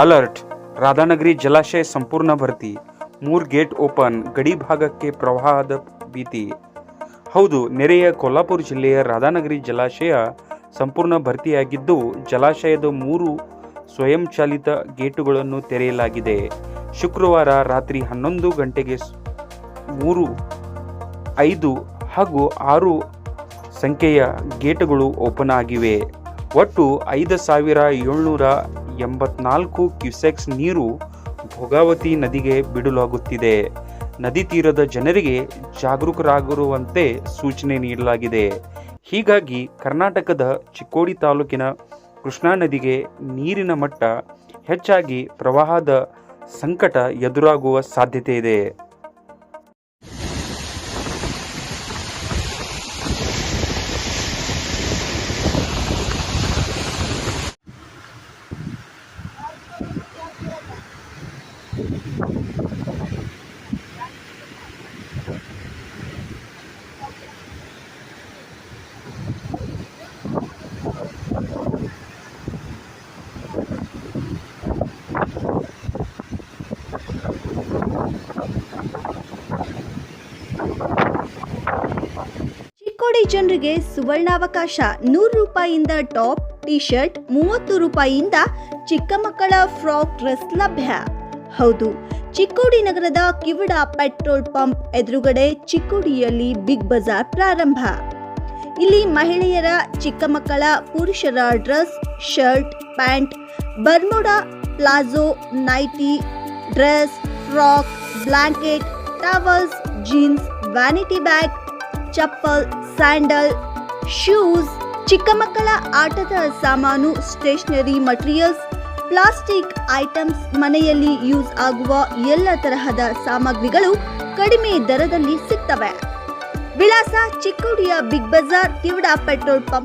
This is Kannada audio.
ಅಲರ್ಟ್ ರಾಧಾನಗರಿ ಜಲಾಶಯ ಸಂಪೂರ್ಣ ಭರ್ತಿ. ಮೂರ್ ಗೇಟ್ ಓಪನ್. ಗಡಿ ಭಾಗಕ್ಕೆ ಪ್ರವಾಹದ ಭೀತಿ. ಹೌದು, ನೆರೆಯ ಕೊಲ್ಲಾಪುರ ಜಿಲ್ಲೆಯ ರಾಧಾನಗರಿ ಜಲಾಶಯ ಸಂಪೂರ್ಣ ಭರ್ತಿಯಾಗಿದ್ದು, ಜಲಾಶಯದ ಮೂರು ಸ್ವಯಂಚಾಲಿತ ಗೇಟುಗಳನ್ನು ತೆರೆಯಲಾಗಿದೆ. ಶುಕ್ರವಾರ ರಾತ್ರಿ ಹನ್ನೊಂದು ಗಂಟೆಗೆ ಮೂರು, ಐದು ಹಾಗೂ ಆರು ಸಂಖ್ಯೆಯ ಗೇಟುಗಳು ಓಪನ್ ಆಗಿವೆ. ಒಟ್ಟು ಐದು ಸಾವಿರ ಏಳ್ನೂರ ಎಂಬತ್ನಾಲ್ಕು ಕ್ಯೂಸೆಕ್ಸ್ ನೀರು ಭೋಗಾವತಿ ನದಿಗೆ ಬಿಡಲಾಗುತ್ತಿದೆ. ನದಿ ತೀರದ ಜನರಿಗೆ ಜಾಗರೂಕರಾಗಿರುವಂತೆ ಸೂಚನೆ ನೀಡಲಾಗಿದೆ. ಹೀಗಾಗಿ ಕರ್ನಾಟಕದ ಚಿಕ್ಕೋಡಿ ತಾಲೂಕಿನ ಕೃಷ್ಣಾ ನದಿಗೆ ನೀರಿನ ಮಟ್ಟ ಹೆಚ್ಚಾಗಿ ಪ್ರವಾಹದ ಸಂಕಟ ಎದುರಾಗುವ ಸಾಧ್ಯತೆ ಇದೆ. ಚಿಕ್ಕೋಡಿ ಜನರಿಗೆ ಸುವರ್ಣಾವಕಾಶ. ನೂರು ರೂಪಾಯಿಯಿಂದ ಟಾಪ್ ಟಿ ಶರ್ಟ್ ಮೂವತ್ತು ರೂಪಾಯಿಯಿಂದ ಚಿಕ್ಕ ಮಕ್ಕಳ ಫ್ರಾಕ್ ಡ್ರೆಸ್ ಲಭ್ಯ. ಹೌದು. ಚಿಕ್ಕೋಡಿ ನಗರದ ಕಿವಡಾ ಪೆಟ್ರೋಲ್ ಪಂಪ್ ಎದುರುಗಡೆ ಚಿಕ್ಕೋಡಿಯಲ್ಲಿ ಬಿಗ್ ಬಜಾರ್ ಪ್ರಾರಂಭ. ಇಲ್ಲಿ ಮಹಿಳೆಯರ, ಚಿಕ್ಕ ಮಕ್ಕಳ, ಪುರುಷರ dress, shirt, pant, Bermuda palazzo, nighty, dress, frock, blanket, towels, jeans, vanity bag, chappal, sandal, shoes, ಚಿಕ್ಕ ಮಕ್ಕಳ ಆಟದ ಸಾಮಾನು, ಸ್ಟೇಷನರಿ ಮಟೀರಿಯಲ್ಸ್ ಪ್ಲಾಸ್ಟಿಕ್ ಐಟಮ್ಸ್ ಮನೆಯಲ್ಲಿ ಯೂಸ್ ಆಗುವ ಎಲ್ಲ ತರಹದ ಸಾಮಗ್ರಿಗಳು ಕಡಿಮೆ ದರದಲ್ಲಿ ಸಿಗ್ತವೆ. ವಿಳಾಸ ಚಿಕ್ಕೋಡಿಯ ಬಿಗ್ ಬಜಾರ್, ಕಿವಡ ಪೆಟ್ರೋಲ್ ಪಂಪ್.